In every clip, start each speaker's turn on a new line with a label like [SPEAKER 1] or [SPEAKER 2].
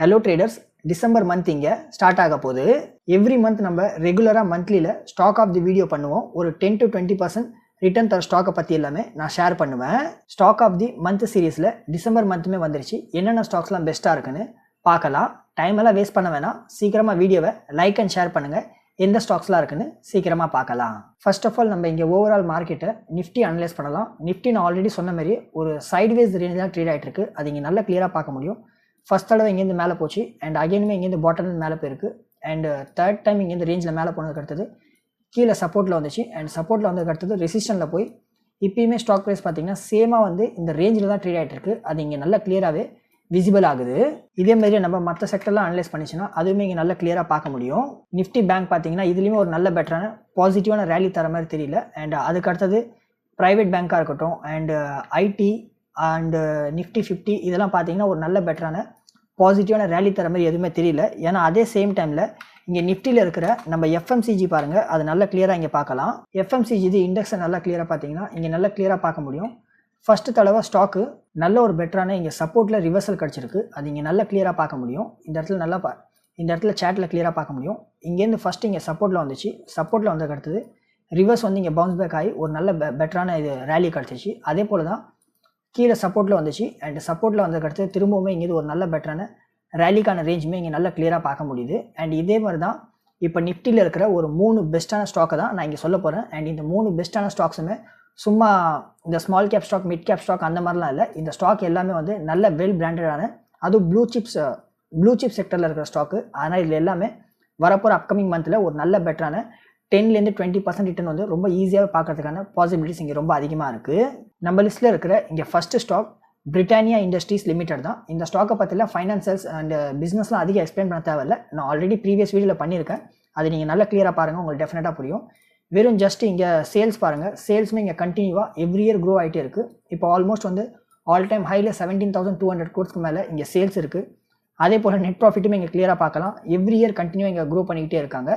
[SPEAKER 1] Hello traders December month இங்கே start ஆக போகுது. எவ்ரி மந்த் நம்ம ரெகுலராக மந்த்லியில் ஸ்டாக் ஆஃப் தி வீடியோ பண்ணுவோம். ஒரு ten to twenty percent return தர ஸ்டாக்கை பற்றி எல்லாமே நான் ஷேர் பண்ணுவேன். ஸ்டாக் ஆஃப் தி மந்த் சீரீஸில் டிசம்பர் மந்த்துமே வந்துருச்சு. என்னென்ன ஸ்டாக்ஸ்லாம் பெஸ்ட்டாக இருக்குன்னு பார்க்கலாம். டைம் எல்லாம் வேஸ்ட் பண்ண வேணாம். சீக்கிரமாக வீடியோவை லைக் அண்ட் ஷேர் பண்ணுங்கள் எந்த ஸ்டாக்ஸ்லாம் இருக்குன்னு சீக்கிரமாக பார்க்கலாம். ஃபர்ஸ்ட் ஆஃப் ஆல் நம்ம இங்கே ஓவரால் மார்க்கெட்டை நிஃப்டி அனலைஸ் பண்ணலாம். நிஃப்டி நான் ஆல்ரெடி சொன்ன மாதிரி ஒரு சைட்வேஸ் ரேஞ்ச் தான் ட்ரேட் ஆகிட்டு இருக்கு. அது இங்கே நல்லா கிளியராக பார்க்க முடியும். ஃபஸ்ட் தடவை இங்கேருந்து மேலே போச்சு. அண்ட் அகைனுமே இங்கேருந்து பாட்டம் மேலே போயிருக்கு. அண்ட் தேர்ட் டைம் இங்கேருந்து ரேஞ்சில் மேலே போனதுக்கு அடுத்தது கீழே சப்போர்ட்டில் வந்துச்சு. அண்ட் சப்போர்ட்டில் வந்ததுக்கு அடுத்தது ரெசிஸ்டனில் போய் இப்பயுமே ஸ்டாக் ப்ரைஸ் பார்த்தீங்கன்னா சேமாக வந்து இந்த ரேஞ்சில் தான் ட்ரேட் ஆகிட்டு இருக்கு அது இங்கே நல்லா கிளியராகவே விசிபிள் ஆகுது. இதே மாதிரி நம்ம மற்ற செக்டர்லாம் அனலைஸ் பண்ணிச்சுன்னா அதுவுமே இங்கே நல்லா கிளியராக பார்க்க முடியும். நிஃப்டி பேங்க் பார்த்தீங்கன்னா இதுலேயுமே ஒரு நல்ல பெட்டரான பாசிட்டிவான ரேலி தர மாதிரி தெரியல. அண்ட் அதுக்கு அடுத்தது ப்ரைவேட் பேங்க்காக இருக்கட்டும். And IT uh, and Nifty fifty இதெல்லாம் பார்த்தீங்கன்னா ஒரு நல்ல பெட்டரான பாசிட்டிவான ரேலி தர மாதிரி எதுவுமே தெரியல. ஏன்னா அதே சேம் டைமில் இங்கே நிஃப்டியில் இருக்கிற நம்ம எஃப்எம்சிஜி பாருங்கள் அது நல்லா கிளியராக இங்கே பார்க்கலாம் எஃப்எம்சிஜி இது இண்டெக்ஸை நல்லா கிளியராக பார்த்தீங்கன்னா இங்கே நல்லா கிளியராக பார்க்க முடியும். ஃபஸ்ட்டு தடவை ஸ்டாக்கு நல்ல ஒரு பெட்டரான இங்கே சப்போர்ட்டில் ரிவர்சல் கிடச்சிருக்கு. அது இங்கே நல்லா கிளியராக பார்க்க முடியும். இந்த இடத்துல நல்லா பா இந்த இடத்துல சேட்டில் கிளியராக பார்க்க முடியும். இங்கேருந்து ஃபஸ்ட்டு இங்கே சப்போர்ட்டில் வந்துச்சு. சப்போர்ட்டில் வந்ததுக்கு அடுத்தது ரிவர்ஸ் வந்து இங்கே பவுன்ஸ் பேக் ஆகி ஒரு நல்ல பெ பெட்டரான இது ரேலி கிடச்சிச்சு. அதே போல் தான் கீழே சப்போர்ட்டில் வந்துச்சு. அண்ட் சப்போர்ட்டில் வந்ததுக்கடுத்து திரும்பவுமே இங்கே ஒரு நல்ல பெட்டரான ரேலிக்கான ரேஞ்சுமே இங்கே நல்லா கிளியராக பார்க்க முடியுது. அண்ட் இதே மாதிரி தான் இப்போ நிஃப்டியில் இருக்கிற ஒரு மூணு பெஸ்ட்டான ஸ்டாக்கை தான் நான் இங்கே சொல்ல போகிறேன் அண்ட் இந்த மூணு பெஸ்ட்டான ஸ்டாக்ஸுமே சும்மா இந்த small cap stock mid cap stock அந்த மாதிரிலாம் இல்லை. இந்த ஸ்டாக் எல்லாமே வந்து நல்ல வெல் பிராண்டடான அதுவும் ப்ளூ சிப்ஸ் ப்ளூ சிப் செக்டரில் இருக்கிற ஸ்டாக்கு அதனால் இதில் எல்லாமே வரப்போகிற அப்கமிங் மந்தில் ஒரு நல்ல பெட்டரான டென்லேருந்து டுவெண்ட்டி பர்சன்ட் ரிட்டர்ன் வந்து ரொம்ப ஈஸியாக பார்க்கறதுக்கான பாசிபிலிட்டிஸ் இங்கே ரொம்ப அதிகமாக இருக்குது நம்ம லிஸ்ட்டில் இருக்கிற இங்கே first stock Britannia Industries Limited தான். இந்த ஸ்டாக்கை பற்றிலாம் ஃபைனான்சல்ஸ் அண்ட் பிஸ்னஸ்லாம் அதிகம் எக்ஸ்பிளைன் பண்ண தேவையில்ல. நான் ஆல்ரெடி ப்ரீவியஸ் வீடியோவில் பண்ணியிருக்கேன். அது நீங்கள் நல்லா கிளியராக பாருங்கள் உங்களுக்கு டெஃபினட்டாக புரியும். வெறும் ஜஸ்ட் இங்கே சேல்ஸ் பாருங்கள் சேல்ஸுமே இங்கே கண்டினியூவாக எவ்ரி இயர் க்ரோ ஆகிட்டே இருக்குது இப்போ ஆல்மோஸ்ட் வந்து ஆல் டைம் ஹையில் செவன்டீன் தௌசண்ட் டூ ஹண்ட்ரட் கோர்ஸ்க்கு மேலே இங்கே சேல்ஸ் இருக்குது அதே போல் நெட் ப்ராஃபிட்டுமே இங்கே கிளியராக பார்க்கலாம். எவ்ரி இயர் கண்டினியூ இங்கே க்ரோ பண்ணிக்கிட்டே இருக்காங்க.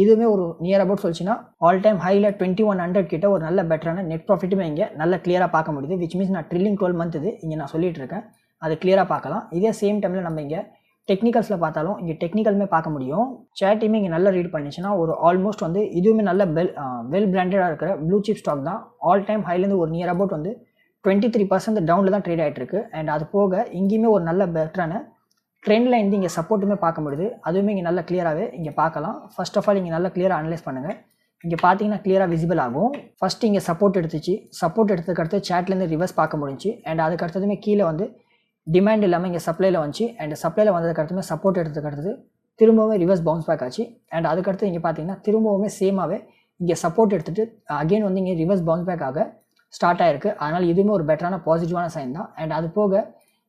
[SPEAKER 1] இதுவுமே ஒரு நியர் அபவுட் சொல்லிச்சுன்னா ஆல் டைம் ஹையில் டுவெண்ட்டி ஒன் ஹண்ட்ரட் கிட்ட ஒரு நல்ல பெட்டரான நெட் ப்ராஃபிட்டுமே இங்கே நல்ல கிளியராக பார்க்க முடியுது விச் மீன்ஸ் நான் ட்ரில்லிங் டுவெல் மந்த் இது இங்கே நான் சொல்லிட்டு இருக்கேன். அது கிளியராக பார்க்கலாம். இதே சேம் டைமில் நம்ம இங்கே டெக்னிக்கல்ஸில் பார்த்தாலும் இங்கே டெக்னிக்கலுமே பார்க்க முடியும். சேட்டையுமே இங்கே நல்லா ரீட் பண்ணிச்சுன்னா ஒரு ஆல்மோஸ்ட் வந்து இதுவுமே நல்ல வெல் வெல் பிராண்டடாக இருக்கிற ப்ளூ சிப் ஸ்டாக் தான். ஆல் டைம் ஹைலேருந்து ஒரு நியர் அபவுட் வந்து டுவெண்ட்டி த்ரீ பர்சன்ட் டவுனில் தான் ட்ரேட் ஆகிட்டு இருக்கு. அண்ட் அது போக இங்கேயுமே ஒரு நல்ல பெட்டரான ட்ரெண்டில் இருந்து இங்கே சப்போர்ட்டுமே பார்க்க முடியுது. அதுவுமே இங்கே நல்லா கிளியராகவே இங்கே பார்க்கலாம். ஃபர்ஸ்ட் ஆஃப் ஆல் இங்கே நல்லா கிளியராக அனலைஸ் பண்ணுங்கள் இங்கே பார்த்தீங்கன்னா கிளியராக விசிபிள் ஆகும். ஃபஸ்ட்டு இங்கே சப்போர்ட் எடுத்துச்சு. சப்போர்ட் எடுத்ததுக்கு அடுத்து சேட்லேருந்து ரிவர்ஸ் பார்க்க முடிஞ்சு அண்ட் அதுக்கு அடுத்ததுமே கீழே வந்து டிமாண்ட் இல்லாமல் இங்கே சப்ளையில் வந்துச்சு. அண்ட் சப்ளையில் வந்ததுக்கு அடுத்துமே சப்போர்ட் எடுத்ததுக்கு அடுத்தது திரும்பவும் ரிவர்ஸ் பவுன்ஸ் பேக் ஆச்சு. அண்ட் அதுக்கடுத்து இங்கே பார்த்தீங்கன்னா திரும்பவுமே சேமாகவே இங்கே சப்போர்ட் எடுத்துகிட்டு அகெயின் uh, வந்து இங்கே ரிவர்ஸ் பவுன்ஸ் பேக் ஆக ஸ்டார்ட் ஆயிருக்கு. அதனால் இதுவுமே ஒரு பெட்டரான பாசிட்டிவான சைன் தான். அண்ட் அது போக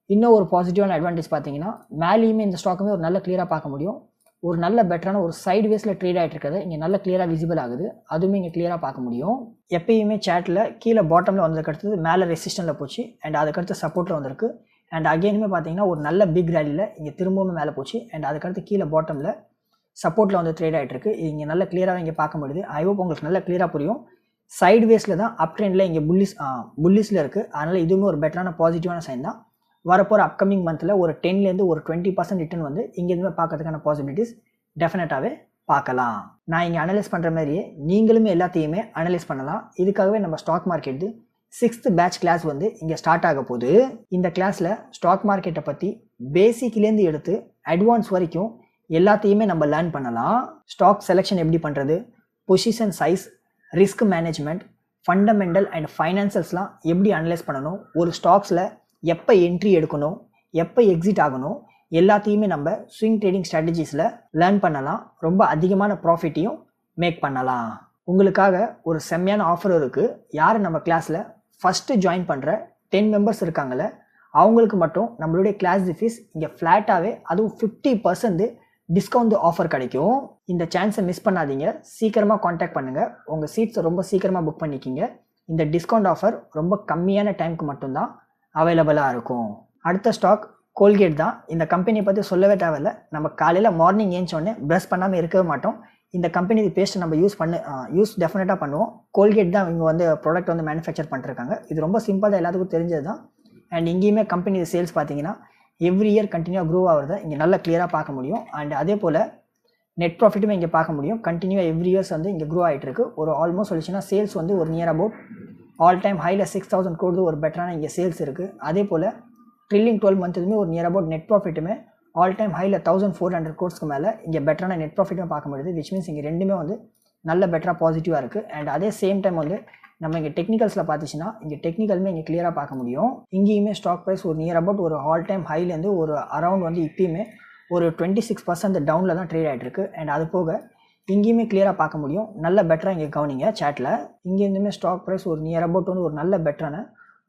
[SPEAKER 1] இன்னும் ஒரு பாசிட்டிவான அட்வான்டேஜ் பார்த்தீங்கன்னா மேலேயுமே இந்த ஸ்டாக்குமே ஒரு நல்ல கிளியராக பார்க்க முடியும். ஒரு நல்ல பெட்டரான ஒரு சைடு வேஸில் ட்ரேட் ஆகிட்டு இருக்கிறது இங்கே நல்ல கிளியராக விசிபிள் ஆகுது. அதுவுமே இங்கே கிளியராக பார்க்க முடியும். எப்பயுமே சேட்டில் கீழே பாட்டமில் வந்ததுக்கு அடுத்தது மேலே ரெசிஸ்டனில் போச்சு. அண்ட் அதுக்கடுத்து சப்போர்ட்டில் வந்திருக்கு. அண்ட் அகெயினுமே பார்த்தீங்கன்னா ஒரு நல்ல பிக் ரேலியில் இங்கே திரும்பவும் மேலே போச்சு. அண்ட் அதுக்கடுத்து கீழே பாட்டமில் சப்போர்ட்டில் வந்து ட்ரேட் ஆகிட்டு இருக்கு. இங்கே நல்ல கிளியராக இங்கே பார்க்க முடியுது. ஐ ஹோப் உங்களுக்கு நல்ல கிளியராக புரியும். சைடு வேஸில் தான் அப் ட்ரெண்டில் இங்கே புல்லிஸ் புல்லிஸில் இருக்குது அதனால் இதுவுமே ஒரு பெட்டரான பாசிட்டிவான சைன் தான். வரப்போகிற அப்கமிங் மந்தில் ஒரு டென்லேருந்து ஒரு டுவெண்ட்டி பர்சன்ட் ரிட்டர்ன் வந்து இங்கேருந்துமே பார்க்கறதுக்கான பாசிபிலிட்டிஸ் டெஃபினட்டாகவே பார்க்கலாம். நான் இங்கே அனலைஸ் பண்ணுற மாதிரியே நீங்களுமே எல்லாத்தையுமே அனலைஸ் பண்ணலாம். இதுக்காகவே நம்ம ஸ்டாக் மார்க்கெட்டு சிக்ஸ்த் பேட்ச் கிளாஸ் வந்து இங்கே ஸ்டார்ட் ஆக போகுது. இந்த கிளாஸில் ஸ்டாக் மார்க்கெட்டை பற்றி பேசிக்லேருந்து எடுத்து அட்வான்ஸ் வரைக்கும் எல்லாத்தையுமே நம்ம லேர்ன் பண்ணலாம். ஸ்டாக் செலெக்ஷன் எப்படி பண்ணுறது position size risk management fundamental and ஃபைனான்சல்ஸ்லாம் எப்படி அனலைஸ் பண்ணணும்? ஒரு ஸ்டாக்ஸில் எப்போ என்ட்ரி எடுக்கணும் எப்போ எக்ஸிட் ஆகணும் எல்லாத்தையுமே நம்ம ஸ்விங் ட்ரேடிங் ஸ்ட்ராட்டஜிஸில் லேர்ன் பண்ணலாம். ரொம்ப அதிகமான ப்ராஃபிட்டையும் மேக் பண்ணலாம். உங்களுக்காக ஒரு செம்மையான ஆஃபர் இருக்குது யார் நம்ம கிளாஸில் ஃபஸ்ட்டு ஜாயின் பண்ணுற டென் மெம்பர்ஸ் இருக்காங்கள அவங்களுக்கு மட்டும் நம்மளுடைய கிளாஸ் ஃபீஸ் இங்கே ஃப்ளாட்டாகவே அதுவும் ஃபிஃப்டி பர்சன்ட் டிஸ்கவுண்ட் ஆஃபர் கிடைக்கும். இந்த சான்ஸை மிஸ் பண்ணாதீங்க. சீக்கிரமாக காண்டாக்ட் பண்ணுங்கள் உங்கள் சீட்ஸை ரொம்ப சீக்கிரமாக புக் பண்ணிக்கிங்க. இந்த டிஸ்கவுண்ட் ஆஃபர் ரொம்ப கம்மியான டைமுக்கு மட்டும்தான் அவைலபிளாக இருக்கும். அடுத்த ஸ்டாக் கோல்கேட் தான். இந்த கம்பெனியை பற்றி சொல்லவே தேவையில்ல. நம்ம காலையில் மார்னிங் ஏஞ்சோடனே ப்ரஷ் பண்ணாமல் இருக்கவே மாட்டோம். இந்த கம்பெனி பேஸ்ட் நம்ம யூஸ் பண்ணு யூஸ் டெஃபினட்டாக பண்ணுவோம். கோல்கேட் தான் இவங்க வந்து ப்ராடக்ட் வந்து மேனுஃபேக்சர் பண்ணிருக்காங்க இது ரொம்ப சிம்பிள் தான் எல்லாத்துக்கும் தெரிஞ்சது தான். அண்ட் இங்கேயுமே கம்பெனி சேல்ஸ் பார்த்தீங்கன்னா எவ்ரி இயர் கண்டினியூவாக க்ரோ ஆகிறத இங்கே நல்லா கிளியராக பார்க்க முடியும். அண்ட் அதே போல் நெட் ப்ராஃபிட்டுமே இங்கே பார்க்க முடியும். கண்டினியூவாக எவ்ரி இயர்ஸ் வந்து இங்கே க்ரோ ஆகிட்டு இருக்கு. ஒரு ஆல்மோஸ்ட் சொல்லிச்சுன்னா சேல்ஸ் வந்து ஒரு நியர் அபவுட் ஆல் டைம் ஹையில் சிக்ஸ் தௌசண்ட் கோடு ஒரு பெட்டரான இங்கே சேல்ஸ் இருக்குது அதே போல் ட்ரில்லிங் டுவெல் மந்த்துமே ஒரு நியர் அபவுட் நெட் ப்ராஃபிட்டுமே ஆல் டைம் ஹையில் தௌசண்ட் ஃபோர் ஹண்ட்ரட் கோர்ஸ்க்கு மேலே இங்கே பெட்டரான நெட் ப்ராஃபிட்டும் பார்க்க முடியுது விச் மீன்ஸ் இங்கே ரெண்டுமே வந்து நல்ல பெட்டராக பாசிட்டிவாக இருக்குது அண்ட் அதே சேம் டைம் வந்து நம்ம இங்கே டெக்னிக்கல்ஸில் பார்த்துச்சுன்னா இங்கே டெக்னிக்கலுமே இங்கே கிளியராக பார்க்க முடியும். இங்கேயுமே ஸ்டாக் ப்ரைஸ் ஒரு நியர் அபவுட் ஒரு ஆல் டைம் ஹைலேருந்து ஒரு அரௌண்ட் வந்து இப்பயுமே ஒரு டுவெண்ட்டி சிக்ஸ் பர்சன்ட் டவுனில் தான் ட்ரேட் ஆகிட்டு இருக்கு. அண்ட் அது போக இங்கேயுமே கிளியராக பார்க்க முடியும். நல்ல பெட்டராக இங்கே கவனிங்க சேட்டில் இங்கேருந்துமே ஸ்டாக் ப்ரைஸ் ஒரு நியர் அபவுட் வந்து ஒரு நல்ல பெட்டரான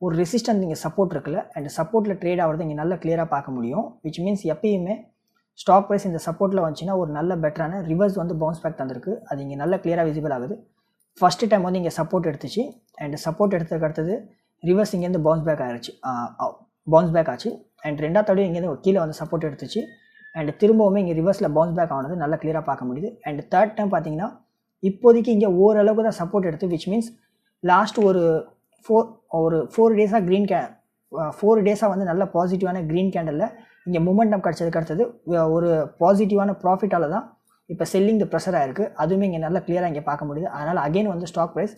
[SPEAKER 1] ஒரு ரெசிஸ்டன்ஸ் இங்கே சப்போர்ட் இருக்குல்ல. அண்ட் சப்போர்ட்டில் ட்ரேட் ஆகிறது இங்கே நல்லா கிளியராக பார்க்க முடியும். விச் மீன்ஸ் எப்பயுமே ஸ்டாக் ப்ரைஸ் இந்த சப்போர்ட்டில் வந்துச்சுன்னா ஒரு நல்ல பெட்டரான ரிவர்ஸ் வந்து பவுன்ஸ் பேக் தந்திருக்கு. அது இங்கே நல்ல கிளியராக விசிபிள் ஆகுது. ஃபஸ்ட்டு டைம் வந்து இங்கே சப்போர்ட் எடுத்துச்சு. அண்ட் சப்போர்ட் எடுத்ததுக்கு அடுத்தது ரிவர்ஸ் இங்கேருந்து பவுன்ஸ் பேக் ஆகிடுச்சு பவுன்ஸ் பேக் ஆச்சு. அண்ட் ரெண்டாவது தடவை இங்கேருந்து கீழே வந்து சப்போர்ட் எடுத்துச்சு. அண்ட் திரும்பவுமே இங்கே ரிவர்ஸில் பவுன்ஸ் பேக் ஆனது நல்லா கிளியராக பார்க்க முடியுது. அண்ட் தேர்ட் டைம் பார்த்தீங்கன்னா இப்போதைக்கு இங்கே ஓரளவுக்கு தான் சப்போர்ட் எடுத்து விச் மீன்ஸ் லாஸ்ட் ஒரு ஃபோர் ஒரு ஃபோர் டேஸாக க்ரீன் கே ஃபோர் டேஸாக வந்து நல்ல பாசிட்டிவான க்ரீன் கேண்டலில் இங்கே மூமெண்டம் கிடச்சதுக்கு அடுத்தது ஒரு பாசிட்டிவான ப்ராஃபிட்டால் தான் இப்போ செல்லிங் த ப்ரெஷர் இருக்குது அதுவுமே இங்கே நல்லா கிளியராக இங்கே பார்க்க முடியுது. அதனால் அகைன் வந்து ஸ்டாக் ப்ரைஸ்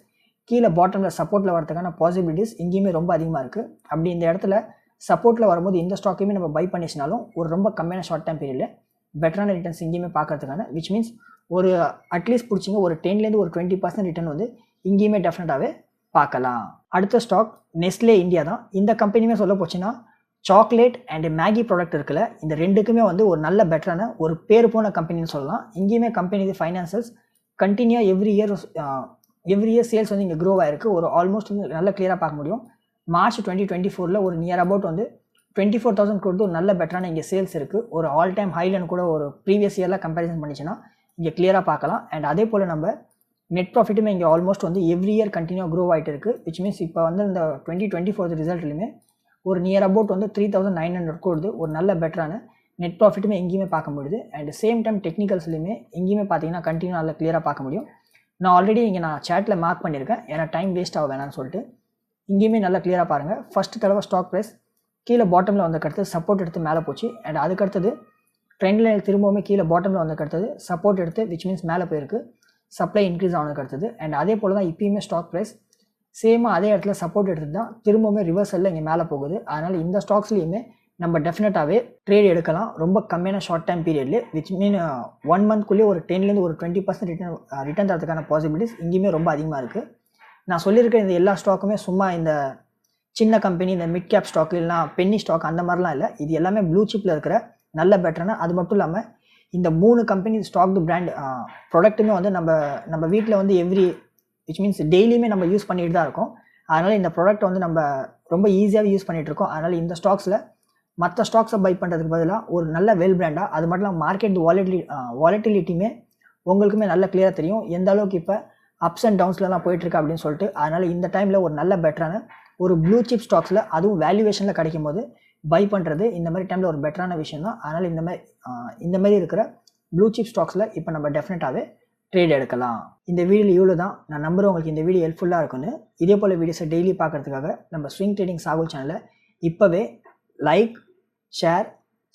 [SPEAKER 1] கீழே பாட்டமில் சப்போர்ட்டில் வரதுக்கான பாசிபிலிட்டிஸ் இங்கேயுமே ரொம்ப அதிகமாக இருக்குது அப்படி இந்த இடத்துல சப்போர்ட்டில் வரும்போது இந்த ஸ்டாக்கையுமே நம்ம பை பண்ணிச்சினாலும் ஒரு ரொம்ப கம்மியான ஷார்ட் டைம் பீரியடில் பெட்டரான ரிட்டர்ன்ஸ் இங்கேயுமே பார்க்கறதுக்கான விச் மீன்ஸ் ஒரு அட்லீஸ்ட் பிடிச்சிங்க ஒரு டென்லேருந்து ஒரு டுவெண்ட்டி பர்சன்ட் ரிட்டர்ன் வந்து இங்கேயுமே டெஃபினட்டாகவே பார்க்கலாம். அடுத்த ஸ்டாக் நெஸ்லே இந்தியா தான். இந்த கம்பெனியுமே சொல்ல போச்சுன்னா சாக்லேட் அண்ட் மேகி ப்ராடக்ட் இருக்குல்ல இந்த ரெண்டுக்குமே வந்து ஒரு நல்ல பெட்டரான ஒரு பேர் போன கம்பெனின்னு சொல்லலாம். இங்கேயுமே company financials continue every year every year sales வந்து இங்கே க்ரோ ஆயிருக்கு. ஒரு ஆல்மோஸ்ட் வந்து நல்ல கிளியராக பார்க்க முடியும். மார்ச் டுவெண்ட்டி டுவெண்ட்டி ஃபோரில் ஒரு நியர் அபவுட் வந்து டுவெண்ட்டி ஃபோர் தௌசண்ட் கொடுத்து ஒரு நல்ல பெட்டரான இங்கே சேல்ஸ் இருக்குது ஒரு ஆல் டைம் ஹைலன்னு கூட ஒரு ப்ரீவியஸ் இயரில் கம்பேரிசன் பண்ணிச்சுன்னா இங்கே கிளியராக பார்க்கலாம். அண்ட் அதே போல் நம்ம நெட் ப்ராஃபிட்டுமே இங்கே ஆல்மோஸ்ட் வந்து எவ்ரி இயர் கண்டினியூ க்ரோ ஆகிட்டு இருக்குது விச் மீன்ஸ் இப்போ வந்து இந்த டுவெண்ட்டி டுவெண்ட்டி ஃபோர் ரிசல்ட்லையுமே ஒரு நியர் அபவுட் வந்து த்ரீ தௌசண்ட் நைன் ஹண்ட்ரட் கொடுத்து ஒரு நல்ல பெட்டரான நெட் ப்ராஃபிட்டுமே எங்கேயுமே பார்க்க முடியுது. அண்ட் சேம் டைம் டெக்னிக்கல்ஸ்லையுமே எங்கேயுமே பார்த்தீங்கன்னா கண்டினியூ நல்லா கிளியராக பார்க்க முடியும். நான் ஆல்ரெடி இங்கே நான் சேட்டில் மார்க் பண்ணியிருக்கேன். ஏன்னா டைம் வேஸ்ட் ஆக வேணாம்னு சொல்லிட்டு. இங்கேயுமே நல்லா கிளியராக பாருங்கள் ஃபஸ்ட்டு தடவை ஸ்டாக் ப்ரைஸ் கீழே பாட்டமில் வந்தக்கடுத்து சப்போர்ட் எடுத்து மேலே போச்சு. அண்ட் அதுக்கடுத்தது ட்ரெண்ட் லைன் திரும்பவுமே கீழே பாட்டமில் வந்தக்கடுத்தது சப்போர்ட் எடுத்து விச் மீன்ஸ் மேலே போயிருக்கு. Supply increase ஆனதுக்கடுத்தது. அண்ட் அதே போல் தான் இப்பயுமே ஸ்டாக் ப்ரைஸ் சேமாக அதே இடத்துல சப்போர்ட் எடுத்து தான் திரும்பவுமே ரிவர்சலில் இங்கே மேலே போகுது. அதனால் இந்த ஸ்டாக்ஸ்லேயுமே நம்ம டெஃபினட்டாகவே ட்ரேட் எடுக்கலாம். ரொம்ப கம்மியான ஷார்ட் டைம் பீரியட்லேயே விச் மீன் ஒன் மந்த்குள்ளேயே ஒரு டென்லேருந்து ஒரு டுவெண்ட்டி பர்சன்ட் ரிட்டர்ன் ரிட்டர்ன் தரதுக்கான பாசிபிலிட்டிஸ் இங்கேயுமே ரொம்ப அதிகமாக இருக்குது நான் சொல்லியிருக்க இந்த எல்லா ஸ்டாக்குமே சும்மா இந்த சின்ன கம்பெனி இந்த மிட் கேப் ஸ்டாக் இல்லைனா பென்னி ஸ்டாக் அந்த மாதிரிலாம் இல்லை. இது எல்லாமே ப்ளூ சிப்பில் இருக்கிற நல்ல பெட்டர்னா அது மட்டும் இல்லாமல் இந்த மூணு கம்பெனி ஸ்டாக் பிராண்ட் ப்ராடக்ட்டுமே வந்து நம்ம நம்ம வீட்டில் வந்து எவ்ரி விச் மீன்ஸ் டெய்லியுமே நம்ம யூஸ் பண்ணிட்டு தான் இருக்கோம். அதனால் இந்த ப்ராடக்ட் வந்து நம்ம ரொம்ப ஈஸியாகவே யூஸ் பண்ணிகிட்டு இருக்கோம். அதனால் இந்த ஸ்டாக்ஸில் மற்ற ஸ்டாக்ஸை பை பண்ணுறதுக்கு பதிலாக ஒரு நல்ல வெல் பிராண்டாக அது மட்டும் இல்லாமல் மார்க்கெட் வாலட்டிலி வாலட்டிலிட்டியுமே உங்களுக்குமே நல்ல கிளியராக தெரியும். எந்த அளவுக்கு இப்போ அப்ஸ் அண்ட் டவுன்ஸ்லலாம் போயிட்டுருக்கு அப்படின்னு சொல்லிட்டு அதனால் இந்த டைமில் ஒரு நல்ல பெட்டரான ஒரு ப்ளூ சிப் ஸ்டாக்ஸில் அதுவும் வேல்யூவேஷனில் கிடைக்கும் போது பை பண்ணுறது இந்த மாதிரி டைமில் ஒரு பெட்டரான விஷயம் தான். அதனால் இந்த மாதிரி இந்த மாதிரி இருக்கிற ப்ளூ சிப் ஸ்டாக்ஸில் இப்போ நம்ம டெஃபினட்டாகவே ட்ரேட் எடுக்கலாம். இந்த வீடியோவில் இவ்வளோ தான். நான் நம்புறேன் உங்களுக்கு இந்த வீடியோ ஹெல்ப்ஃபுல்லாக இருக்கும்னு. இதே போல் வீடியோஸை டெய்லி பார்க்குறதுக்காக நம்ம ஸ்விங் ட்ரேடிங் சாகுல் சேனலை இப்போவே லைக் ஷேர்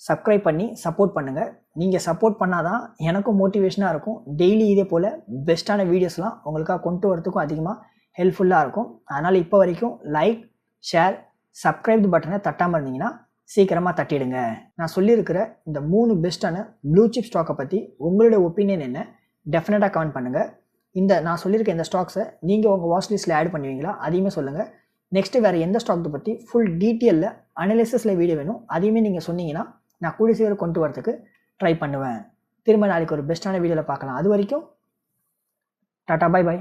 [SPEAKER 1] சப்ஸ்கிரைப் பண்ணி சப்போர்ட் பண்ணுங்கள் நீங்கள் சப்போர்ட் பண்ணால் தான் எனக்கும் மோட்டிவேஷனாக இருக்கும். டெய்லி இதே போல் பெஸ்ட்டான வீடியோஸ்லாம் உங்களுக்காக கொண்டு வரதுக்கும் அதிகமாக ஹெல்ப்ஃபுல்லாக இருக்கும். அதனால் இப்போ வரைக்கும் லைக் ஷேர் சப்ஸ்கிரைப் பட்டனை தட்டாமல் இருந்தீங்கன்னா சீக்கிரமாக தட்டிடுங்க. நான் சொல்லியிருக்கிற இந்த மூணு பெஸ்ட்டான ப்ளூ சிப் ஸ்டாக்கை பற்றி உங்களுடைய ஒப்பீனியன் என்ன? டெஃபினட்டாக கமெண்ட் பண்ணுங்கள் இந்த நான் சொல்லியிருக்க இந்த ஸ்டாக்ஸை நீங்கள் உங்கள் வாட்ச் லிஸ்ட்டில் ஆட் பண்ணுவீங்களா? அதையுமே சொல்லுங்கள் நெக்ஸ்ட்டு வேறு எந்த ஸ்டாக்கை பற்றி ஃபுல் டீட்டெயிலில் அனலிசிஸில் வீடியோ வேணும். அதையுமே நீங்கள் சொன்னீங்கன்னா நான் கூடிய சீக்கிரம் கொண்டு வரதுக்கு ட்ரை பண்ணுவேன். திரும்ப நாளைக்கு ஒரு பெஸ்ட்டான வீடியோவில் பார்க்கலாம். அது வரைக்கும் டாட்டா பாய் பை